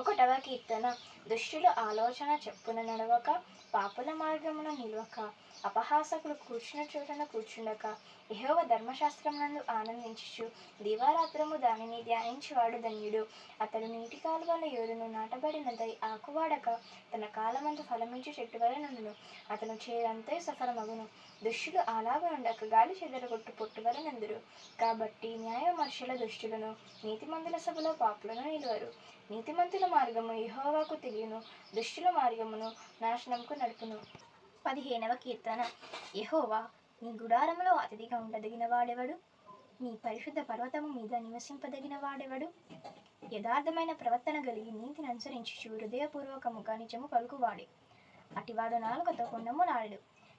ఒకటవ కీర్తన. దుష్టుల ఆలోచన చెప్పున నడవక పాపుల మార్గమున నిలవక అపహాసకులు కూర్చున్న చోటన కూర్చుండక యెహోవ ధర్మశాస్త్రమునందు ఆనందించుచు దివారాత్రము దానిని ధ్యానించువాడు ధన్యుడు. అతడు నీటి కాలువల యోరును నాటబడినదై ఆకువాడక తన కాలమందు ఫలమించు చెట్టు వలె అతను చేరంతే సఫలమగును. దుష్టులు అలాగ ఉండక గాలి చెదరగొట్టు పొట్టు వలె కాబట్టి న్యాయమర్షుల దుష్టులను నీతిమంతుల సభలో పాపులను నిలువరు. నీతిమంతుల మార్గము ఇహోవాకు తెలియను దుష్టుల మార్గమును నాశనంకు నడుపును. పదిహేనవ కీర్తన. యహోవా నీ గుడారములో అతిథిగా ఉండదగిన వాడెవడు? నీ పరిశుద్ధ పర్వతము మీద నివసింపదగిన వాడెవడు? యథార్థమైన ప్రవర్తన కలిగి నీతిని అనుసరించుచు హృదయపూర్వకముగా నిజము పలుకువాడే. అటివాడు నాలుకతో కొండములాడడు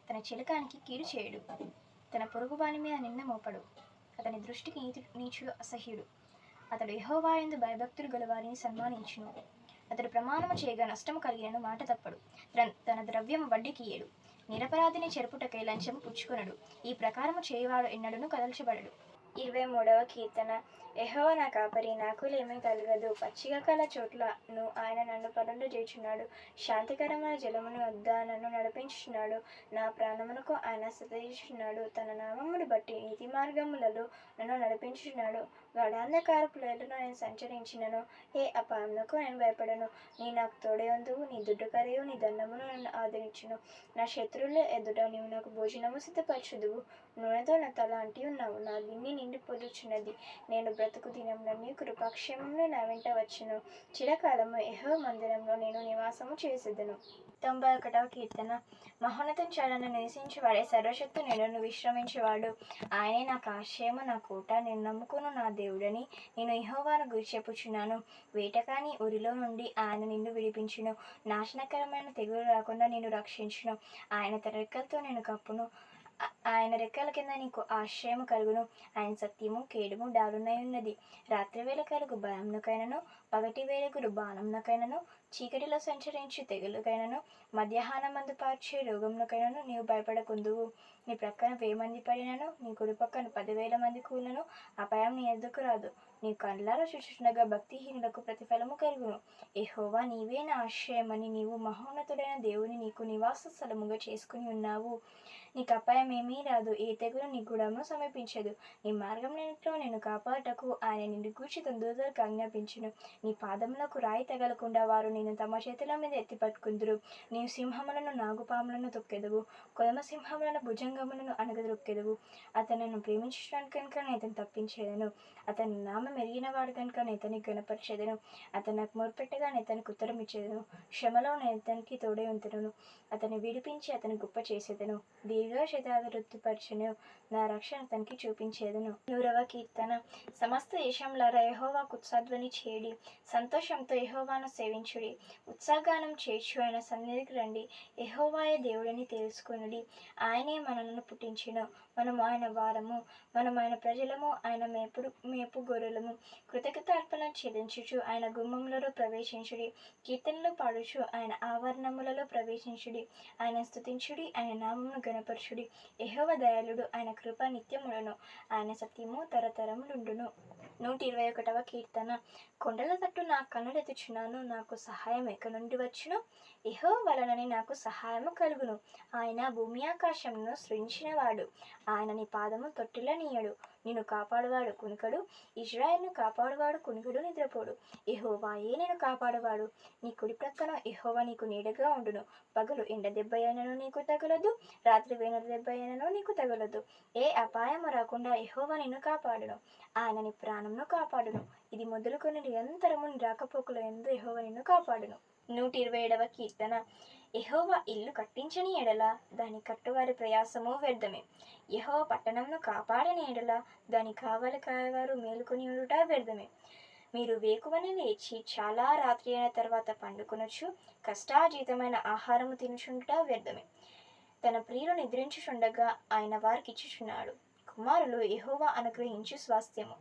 తన చిలకానికి కీడు చేయడు. తన పొరుగువాని మీద నిన్న మోపడు. అతని దృష్టికి నీతి నీచుడు అసహ్యుడు. అతడు యెహోవాయందు భయభక్తులు గలవారిని సన్మానించును. అతడు ప్రమాణము చేయగా నష్టము కలిగిన మాట తప్పడు. తన- తన ద్రవ్యం వడ్డీకియ్యడు నిరపరాధిని చెరుపుటకై లంచము పుచ్చుకొనడు. ఈ ప్రకారము చేయవాడు ఎన్నడను కదల్చబడడు. ఇరవై మూడవ కీర్తన. ఎహో నా కాపరి నాకు లేమీ కలగదు. పచ్చిక కల చోట్లను ఆయన నన్ను పనులు చేచున్నాడు శాంతికరమైన జలమును వద్ద నన్ను నడిపించుచున్నాడు. నా ప్రాణమునకు ఆయన సతయించున్నాడు తన నామమును బట్టి నీతి మార్గములలో నన్ను నడిపించుచున్నాడు. గడాంధకారపులలో నేను సంచరించినను. ఏ అపాయమునకు నేను భయపడను. నీ నాకు తోడేందు నీ దుడ్డు కరియు. నీ దండమును నన్ను ఆదరించును. నా శత్రువుల ఎదుట నీవు నాకు భోజనము సిద్ధపరచుదువు. నూనెతో నా తల అంటి ఉన్నావు. నా గిన్నె నిండి పొదుచున్నది. నేను బ్రతుకు దినంలోని కృపాక్షేమంలో నా వెంట వచ్చును చిరకాలము ఎహో మందిరంలో నేను నివాసము చేసేదను. తొంభై ఒకటవ కీర్తన. మహోన్నతం చాలను నివసించేవాడే సర్వశక్తు నేను విశ్రమించేవాడు. ఆయనే నాకు ఆశ్రయము నా కోట నేను నమ్ముకును నా దేవుడని నేను ఇహోవాను గురిచెప్పుచున్నాను వేటకాని ఊరిలో నుండి ఆయన నిన్ను విడిపించును. నాశనకరమైన తెగులు రాకుండా నేను రక్షించును. ఆయన తన నేను కప్పును. ఆయన రెక్కల కింద నీకు ఆశ్రయము కలుగును. ఆయన సత్యము కేడుము డాలునై ఉన్నది. రాత్రి వేళ కలుగు భయంనకైనను పగటి వేళగురు బాణంనకైనను చీకటిలో సంచరించి తెగులుకైనను మధ్యాహ్నమందు పార్చే రోగమునకైనను నీవు భయపడకుందువు. నీ ప్రక్కన వెయ్యి మంది పడినను నీ కుడి పక్కన పదివేల మంది కూలను అపాయం నీ ఎద్దుకు రాదు. నీ కళ్ళారా చూచుండగా భక్తిహీనులకు ప్రతిఫలము కలుగును ఎహోవా నీవే నా ఆశ్రయమని నీవు మహోన్నతుడైన దేవుని నీకు నివాస స్థలముగా చేసుకుని ఉన్నావు నీకు అపాయమేమీ రాదు ఏ తెగులు నీ గుడమును సమీపించదు నీ మార్గం నేను కాపాడటకు ఆయన నిన్ను గూర్చి తొందరగా ఆజ్ఞాపించును నీ పాదములకు రాయి తగలకుండా వారు నేను తమ చేతుల మీద ఎత్తి పట్టుకుందరు నీవు సింహములను నాగుపాములను తొక్కెదవు కొదమ సింహములను భుజంగములను అనగదొక్కెదవు అతను ప్రేమించడానికి కనుక నేను అతను తప్పించేదను అతని నామ ఎరిగిన వాడు కనుక నేను అతనికి గణపరిచేదను అతను నాకు మొరపెట్టగా నేను ఉత్తరం ఇచ్చేదను. శ్రమలో నేతనికి తోడే ఉంటును అతన్ని విడిపించి అతని గొప్ప చేసేదను. దీర్ఘ శతాభివృద్ధిపరచను నా రక్షణ అతనికి చూపించేదను. నూరవ కీర్తన. సమస్త దేశంలారా యహోవా కుత్సాధ్వని చేయడి. సంతోషంతో యహోవాను సేవించుడి. ఉత్సాహగానం చేర్చు ఆయన సన్నిధికి రండి. యహోవాయ దేవుడని తెలుసుకునుడి. ఆయనే మనలను పుట్టించును. మనం ఆయన వారము. మనం ఆయన ప్రజలము. ఆయన మేపుడు మేపు గొర్రెలు గొర్రెలము కృతజ్ఞతార్పణ చెల్లించుచు ఆయన గుమ్మములలో ప్రవేశించుడి. కీర్తనలు పాడుచు ఆయన ఆవరణములలో ప్రవేశించుడి. ఆయన స్థుతించుడి ఆయన నామమును గణపరచుడి యహోవ దయాళుడు ఆయన కృప నిత్యములను. ఆయన సత్యము తరతరములుండును నూట ఇరవై ఒకటవ కీర్తన. కొండల తట్టు నా కన్నులెత్తుచున్నాను నాకు సహాయం ఎక్కడి నుండి వచ్చును? ఇహో వలనని నాకు సహాయము కలుగును. ఆయన భూమి ఆకాశంను సృజించినవాడు. ఆయన నీ పాదము తొట్టిలనీయడు నిన్ను కాపాడువాడు కునుకడు. ఇజ్రాయెల్ను కాపాడువాడు కునుకడు నిద్రపోడు. యెహోవాయే నేను కాపాడువాడు? నీ కుడి ప్రక్కన ఇహోవా నీకు నీడగా ఉండును. పగలు ఎండ దెబ్బ అయినను నీకు తగలదు. రాత్రి వేణ దెబ్బ అయినను నీకు తగలదు. ఏ అపాయము రాకుండా ఇహోవా నిన్ను కాపాడును. ఆయన నీ ప్రాణంను కాపాడును. ఇది మొదలుకొని నిరంతరము నీ ఎందు ఇహోవా నిన్ను కాపాడును. నూట ఇరవై ఏడవ కీర్తన. యెహోవా ఇల్లు కట్టించని ఎడల దాని కట్టువారి ప్రయాసము వ్యర్థమే. యెహోవా పట్టణంను కాపాడని ఎడల దాని కావలి కాయవారు మేలుకొని ఉండుట వ్యర్థమే. మీరు వేకువని లేచి చాలా రాత్రి అయిన తర్వాత పండుకొనొచ్చు కష్టాజీతమైన ఆహారము తినుచుండుట వ్యర్థమే. తన ప్రియులు నిద్రించుచుండగా ఆయన వారికి ఇచ్చుచున్నాడు కుమారులు యహోవా అనుగ్రహించు స్వాస్థ్యము.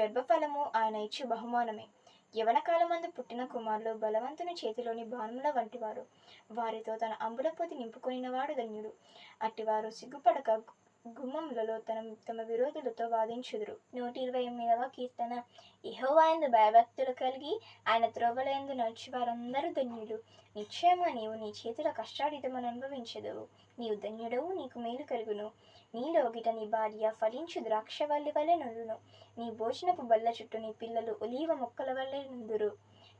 గర్భఫలము ఆయన ఇచ్చు బహుమానమే. యవన కాలమందు పుట్టిన కుమారులు బలవంతుని చేతిలోని బాణముల వంటివారు. వారితో తన అంబుల పొది నింపుకొనినవాడు ధన్యుడు. అట్టివారు సిగ్గుపడక గుమ్మములలో తన తమ విరోధులతో వాదించుదురు. నూట ఇరవై ఎనిమిదవ కీర్తన. ఇహోవాయందు భయభక్తులు కలిగి ఆయన త్రోవలందు నడిచి వారందరూ ధన్యులు. నిశ్చయమా నీవు నీ చేతుల కష్టాడితమని అనుభవించదవు. నీవు ధన్యుడవు నీకు మేలు కలుగును. నీలో గిట నీ భార్య ఫలించు ద్రాక్షవల్లి వలె నుండును. నీ భోజనపు బల్ల చుట్టూ నీ పిల్లలు ఒలీవ మొక్కల వల్లే నుందురు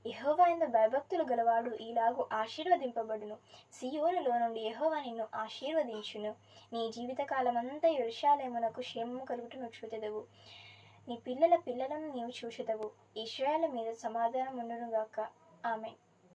యెహోవాయందు భయభక్తులు గలవాడు ఇలాగూ ఆశీర్వదింపబడును. సియోనులో నుండి యహోవా నిన్ను ఆశీర్వదించును. నీ జీవితకాలమంతా యెరూషలేమునకు క్షేమము కలుగుటను చూచెదవు. నీ పిల్లల పిల్లలను నీవు చూచెదవు. ఇశ్రాయేలు మీద సమాధానం ఉండునుగాక ఆమె